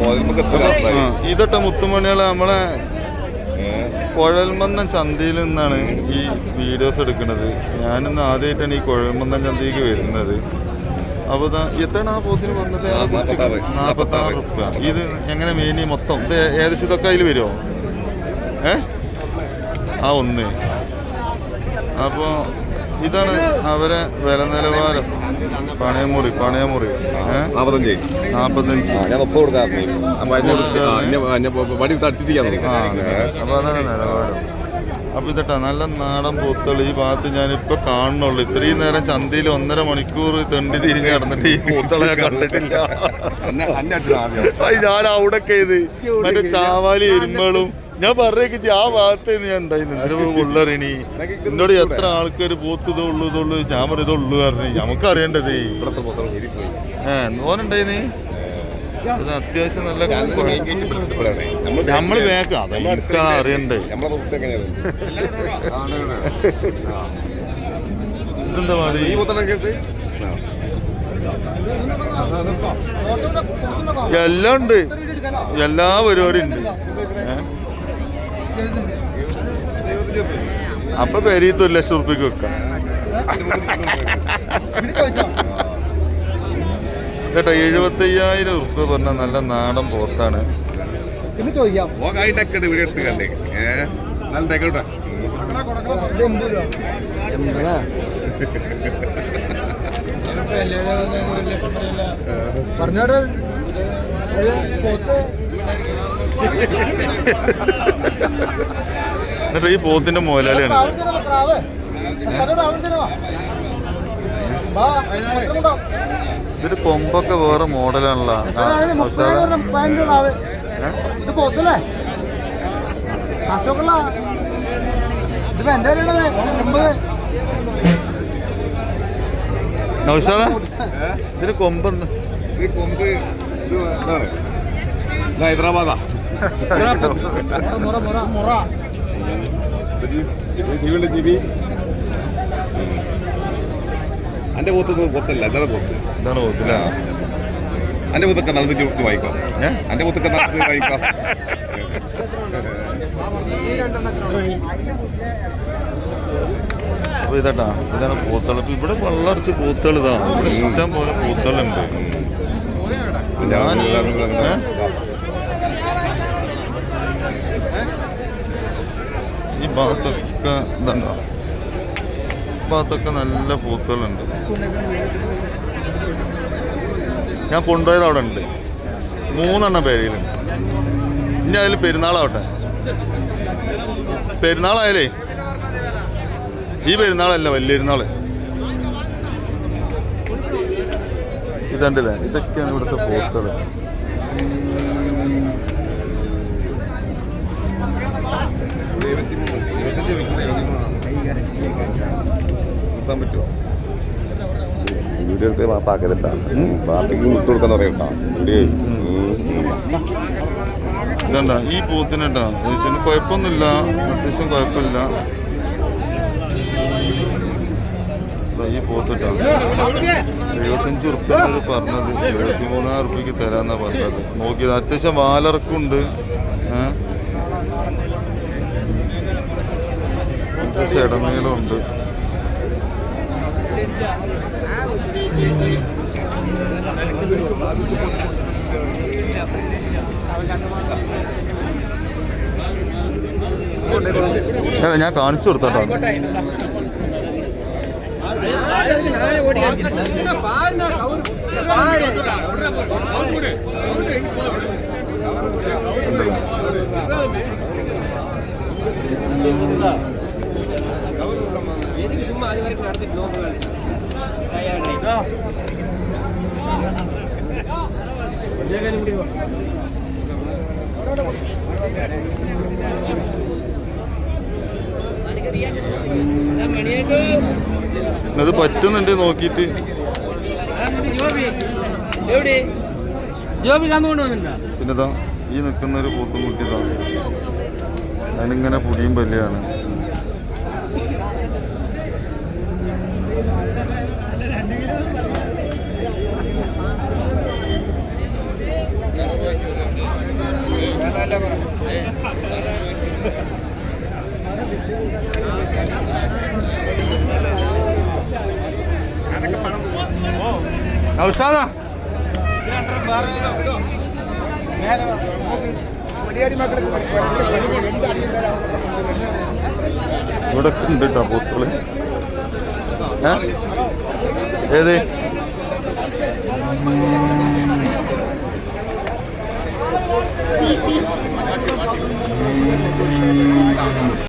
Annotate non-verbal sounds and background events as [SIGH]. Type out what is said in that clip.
മുതൽമൊക്കെ മുത്തുമണികൾ നമ്മളെ കുഴൽമന്നം ചന്തയിൽ നിന്നാണ് ഈ വീഡിയോസ് എടുക്കുന്നത്. ഞാനിന്ന് ആദ്യമായിട്ടാണ് ഈ കുഴൽമന്നം ചന്തയിലേക്ക് വരുന്നത്. അപ്പോൾ എത്രയാണ് ആ പോത്തിന് പറഞ്ഞത്. നാൽപ്പത്തി ആറ് റുപ്യ. ഇത് എങ്ങനെ മീനി മൊത്തം? ഇത് ഏകദേശം ഇതൊക്കെ അതിൽ വരുമോ ഏ? ആ ഒന്ന്. അപ്പോൾ ഇതാണ് അവരെ വില നിലവാരം. പണയമുറി പണയമുറി നാൽപ്പത്തഞ്ച് ആ ഞാൻ ഒപ്പം കൊടുക്കാറുണ്ട്. വടി തടിച്ചിട്ടിരിക്കാൻ ആ അപ്പോൾ അതാണ് നിലവാരം. അപ്പോൾ ഇതട്ടാ നല്ല നാടൻ പൂത്തുകൾ ഈ ഭാഗത്ത് ഞാനിപ്പോൾ കാണുന്നുള്ളൂ. ഇത്രയും നേരം ചന്തയിൽ ഒന്നര മണിക്കൂർ തെണ്ടി തിരിഞ്ഞ് നടന്നിട്ട് ഈ പൂത്തളെ ഞാൻ കണ്ടിട്ടില്ല. ഞാൻ അവിടെ ചെയ്ത് മറ്റേ ചാവാലി എരുമ്പളും ഞാൻ പറഞ്ഞേക്ക് ആ ഭാഗത്ത് ഞാൻ ഉണ്ടായിരുന്നു. ഉള്ളറിനി എന്നോട് എത്ര ആൾക്കാർ പൂത്ത് ഇതുള്ളൂ ഇതുള്ളൂ ഞാൻ പറയും ഇതുള്ളൂ പറഞ്ഞു. നമുക്ക് അറിയേണ്ടത്. ഏഹ് ഓനുണ്ടായിനി അത്യാവശ്യം നല്ല നമ്മൾ അറിയണ്ടേ. ഇതെന്താ പാടി? എല്ലാം ഉണ്ട്. എല്ലാ പരിപാടിയും ഉണ്ട്? അപ്പൊ പെരീത്ത് ഒരു ലക്ഷം ഉറുപ്പിക്ക് വെക്കാം. കേട്ടോ എഴുപത്തയ്യായിരം ഉറുപ്പ്യ പറഞ്ഞ നല്ല നാടൻ പോത്താണ്. പിന്നെ [LAUGHS] എന്നിട്ട് ഈ പോത്തിന്റെ മുതലാളിയാണ്. ഇതൊരു കൊമ്പൊക്കെ വേറെ മോഡലാണല്ലോ. ഇതിപ്പോ എന്റെ കയ്യിലുള്ളത് നൗഷാദ ഇതിന് കൊമ്പ് ഈ കൊമ്പ് ഇതാണ്. ഇത് ഹൈദരാബാദാ. ജീവിയുടെ ജീവി എന്റെ പോത്ത് പോത്തല്ല എന്താണ് പോത്ത്. എന്താണ് പോത്തില്ല എന്റെ പോത്തൊക്കെ നടന്നിട്ട് വായിക്കാം. എന്റെ പോത്തൊക്കെ നടന്നിട്ട് വായിക്കോ. [LAUGHS] ഇതാട്ടാ ഇതാണ് പൂത്തള ഇവിടെ വെള്ളറച്ച് പൂത്തൾ ഇവിടെ ഇഷ്ടം പോലെ പൂത്തളുണ്ട് ഞാൻ ഈ- ഏ? ഈ ഭാഗത്തൊക്കെ ഇതുണ്ടോ. ഭാഗത്തൊക്കെ നല്ല പൂത്തുകളുണ്ട്. ഞാൻ കൊണ്ടുപോയത് അവിടെ ഉണ്ട്. മൂന്നെണ്ണം പേരിലുണ്ട് ഇനി അതിൽ പെരുന്നാളാവട്ടെ. പെരുന്നാളായാലേ ഈ പെരുന്നാളല്ല വലിയ പെരുന്നാൾ. ഇതുണ്ടല്ലേ? ഇതൊക്കെയാണ് ഇവിടുത്തെ പോത്തുകൾ നിർത്താൻ പറ്റുമോ? വീഡിയോ എടുത്ത് പാപ്പാക്കരുട്ടാ പാപ്പിക്ക് വിട്ടു കൊടുക്കാൻ പറയട്ടാ വീഡിയോ ഈ പോത്തിനട്ടാ ഇതിന് കുഴപ്പമൊന്നുമില്ല. അത്യാവശ്യം കുഴപ്പമില്ല. ഈ പോത്തിട്ടാ എഴുപത്തഞ്ച് ഉറുപ്പ്യ പറഞ്ഞത്. എഴുപത്തി മൂന്നായിരം ഉറുപ്പ്യക്ക് തരാന്നാ പറഞ്ഞത്. നോക്കിയത് അത്യാവശ്യം വാലിറക്കുണ്ട്. അത്യാവശ്യം ഇടനീളമുണ്ട് ഞാൻ- കാണിച്ചു കൊടുത്തോട്ടോ. അത് പറ്റുന്നുണ്ട് നോക്കിയിട്ട്. എവിടെ? ജോബി പറ്റുന്നുണ്ട് വന്നിട്ടുണ്ടോ? പിന്നെതാ ഈ നിൽക്കുന്ന ഒരു പൂത്തും കുട്ടിതാ അതിനിങ്ങനെ പുടിയും പല്ലിയാണ് ഇവിടെ ഉണ്ട് കേട്ടോ ഏ? ഏത്?